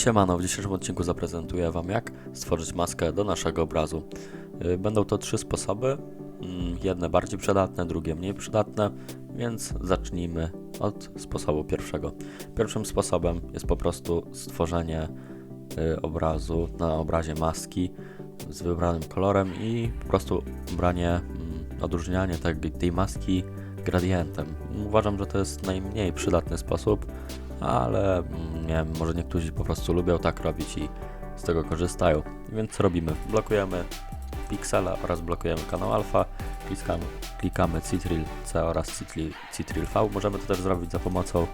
Siemano, w dzisiejszym odcinku zaprezentuję Wam jak stworzyć maskę do naszego obrazu. Y, Będą to trzy sposoby, mm, jedne bardziej przydatne, drugie mniej przydatne, więc zacznijmy od sposobu pierwszego. Pierwszym sposobem jest po prostu stworzenie y, obrazu na obrazie maski z wybranym kolorem i po prostu branie, mm, odróżnianie tej, maski gradientem. Uważam, że to jest najmniej przydatny sposób, ale mm, nie wiem, może niektórzy po prostu lubią tak robić i z tego korzystają. Więc co robimy? Blokujemy Pixela oraz blokujemy kanał alfa, klikamy, klikamy Citril C oraz Citril, Citril V. Możemy to też zrobić za pomocą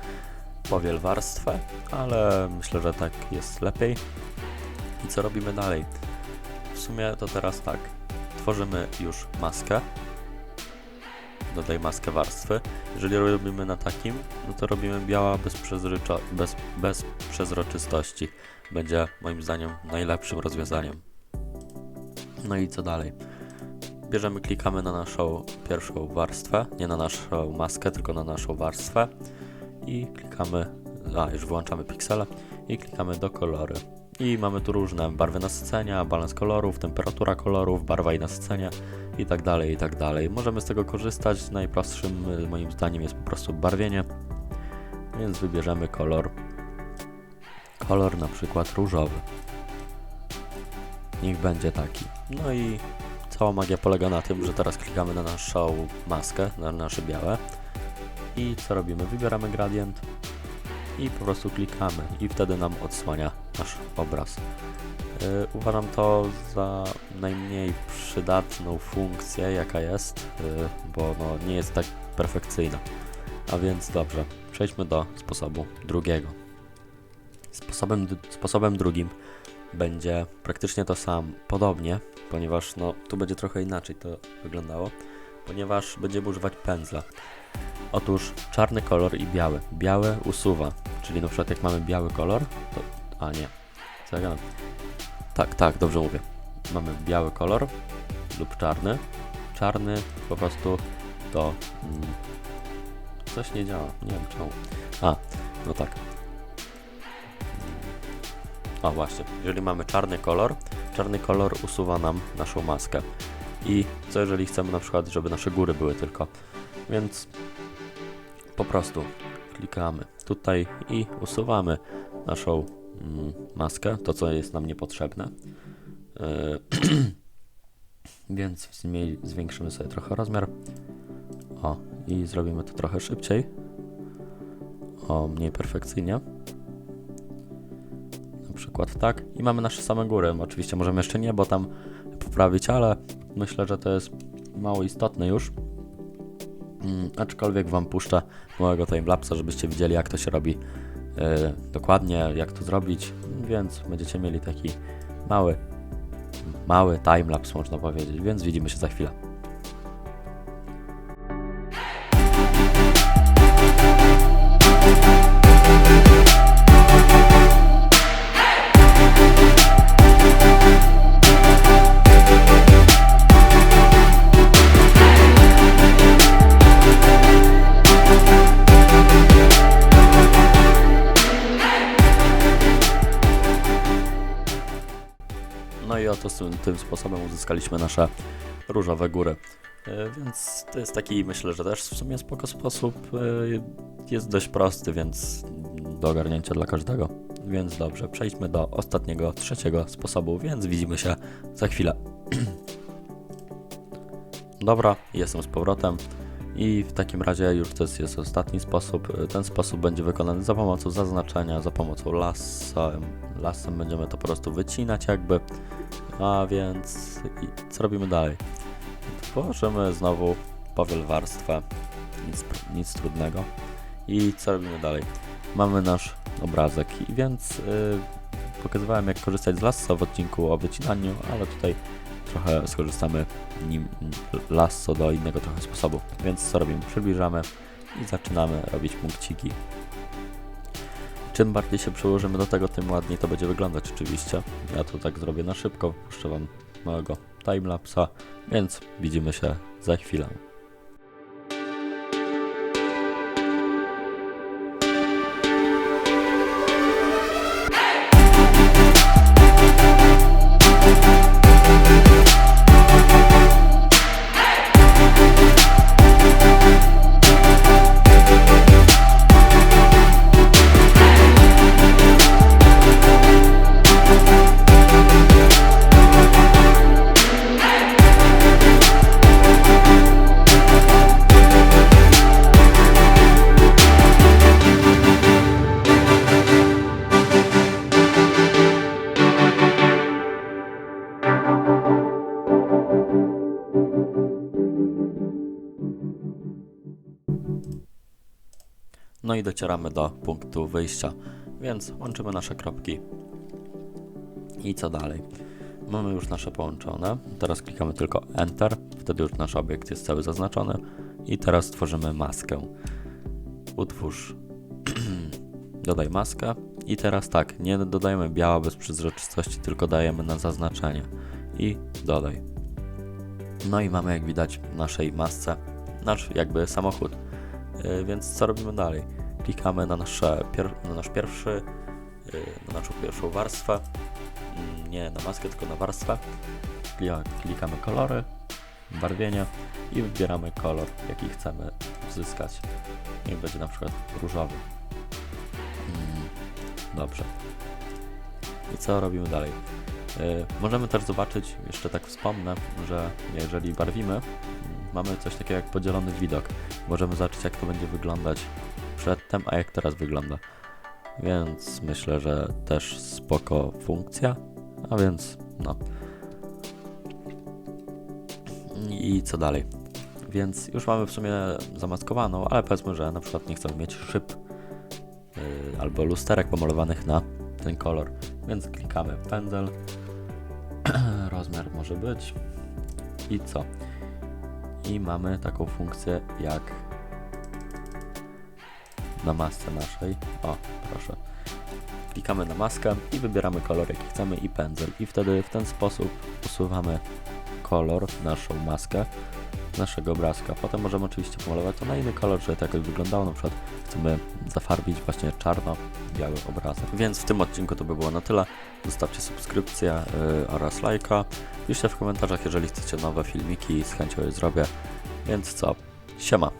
powiel warstwę, ale myślę, że tak jest lepiej. I co robimy dalej? W sumie to teraz tak, tworzymy już maskę, dodaj maskę warstwy. Jeżeli robimy na takim, no to robimy biała bez, bez, bez przezroczystości. Będzie moim zdaniem najlepszym rozwiązaniem. No i co dalej? Bierzemy, klikamy na naszą pierwszą warstwę, nie na naszą maskę, tylko na naszą warstwę i klikamy, a już wyłączamy piksele i klikamy do kolory. I mamy tu różne barwy nasycenia, balans kolorów, temperatura kolorów, barwa i nasycenie i tak dalej, i tak dalej. Możemy z tego korzystać. Najprostszym y, moim zdaniem jest po prostu barwienie. Więc wybierzemy kolor. Kolor na przykład różowy. Niech będzie taki. No i cała magia polega na tym, że teraz klikamy na naszą maskę, na nasze białe. I co robimy? Wybieramy gradient i po prostu klikamy i wtedy nam odsłania nasz obraz. Yy, uważam to za najmniej przydatną funkcję, jaka jest, yy, bo no, nie jest tak perfekcyjna. A więc dobrze, przejdźmy do sposobu drugiego. Sposobem, sposobem drugim będzie praktycznie to sam, podobnie, ponieważ no, tu będzie trochę inaczej to wyglądało, ponieważ będziemy używać pędzla. Otóż czarny kolor i biały. Biały usuwa, czyli na przykład jak mamy biały kolor, to... A nie, co ja gadam? Tak, tak, dobrze mówię. Mamy biały kolor lub czarny. Czarny po prostu to... Mm, coś nie działa, nie wiem czemu. A, no tak. O właśnie, jeżeli mamy czarny kolor, czarny kolor usuwa nam naszą maskę. I co jeżeli chcemy na przykład, żeby nasze góry były tylko. Więc po prostu klikamy tutaj i usuwamy naszą maskę, to co jest nam niepotrzebne. Yy, Więc zwiększymy sobie trochę rozmiar. O, i zrobimy to trochę szybciej. O, mniej perfekcyjnie. Na przykład tak. I mamy nasze same góry. Oczywiście możemy jeszcze niebo tam poprawić, ale myślę, że to jest mało istotne już. Mm, aczkolwiek Wam puszczę małego timelapsa, żebyście widzieli jak to się robi dokładnie, jak to zrobić, więc będziecie mieli taki mały, mały timelapse można powiedzieć, więc widzimy się za chwilę. Tym, sposobem uzyskaliśmy nasze różowe góry. E, Więc to jest taki, myślę, że też w sumie spoko sposób. e, Jest dość prosty, więc do ogarnięcia dla każdego. Więc dobrze, przejdźmy do ostatniego, trzeciego sposobu, więc widzimy się za chwilę. Dobra, jestem z powrotem. I w takim razie już to jest, ostatni sposób. Ten sposób będzie wykonany za pomocą zaznaczenia, za pomocą lasem. Lasem będziemy to po prostu wycinać jakby. A więc i co robimy dalej? Tworzymy znowu powiel warstwę. Nic, nic trudnego. I co robimy dalej? Mamy nasz obrazek, i więc yy, pokazywałem jak korzystać z lasso w odcinku o wycinaniu, ale tutaj trochę skorzystamy nim lasso do innego trochę sposobu. Więc co robimy? Przybliżamy i zaczynamy robić punkciki. Czym bardziej się przyłożymy do tego, tym ładniej to będzie wyglądać oczywiście. Ja to tak zrobię na szybko, puszczę wam małego timelapsa, więc widzimy się za chwilę. I docieramy do punktu wyjścia. Więc łączymy nasze kropki. I co dalej? Mamy już nasze połączone. Teraz klikamy tylko Enter. Wtedy już nasz obiekt jest cały zaznaczony. I teraz tworzymy maskę. Utwórz. Dodaj maskę. I teraz tak, nie dodajemy biała bez przezroczystości, tylko dajemy na zaznaczenie. I dodaj. No i mamy, jak widać, w naszej masce nasz jakby samochód. Yy, więc co robimy dalej? Klikamy na, nasze na nasz pierwszy, yy, na naszą pierwszą warstwę. Mm, Nie na maskę, tylko na warstwę. Klikamy kolory, barwienie i wybieramy kolor, jaki chcemy uzyskać. Niech będzie na przykład różowy. Mm, Dobrze. I co robimy dalej? Yy, możemy też zobaczyć, jeszcze tak wspomnę, że jeżeli barwimy, mamy coś takiego jak podzielony widok. Możemy zobaczyć, jak to będzie wyglądać przedtem, a jak teraz wygląda. Więc myślę, że też spoko funkcja. A więc, no. I co dalej? Więc już mamy w sumie zamaskowaną, ale powiedzmy, że na przykład nie chcemy mieć szyb yy, albo lusterek pomalowanych na ten kolor. Więc klikamy pędzel. Rozmiar może być. I co? I mamy taką funkcję jak na masce naszej. O, proszę. Klikamy na maskę i wybieramy kolor jaki chcemy i pędzel. I wtedy w ten sposób usuwamy kolor, naszą maskę naszego obrazka. Potem możemy oczywiście pomalować to na inny kolor, żeby tak jak wyglądało. Na przykład chcemy zafarbić właśnie czarno-biały obrazek. Więc w tym odcinku to by było na tyle. Zostawcie subskrypcję yy, oraz lajka. Piszcie w komentarzach, jeżeli chcecie nowe filmiki, z chęcią je zrobię. Więc co? Siema!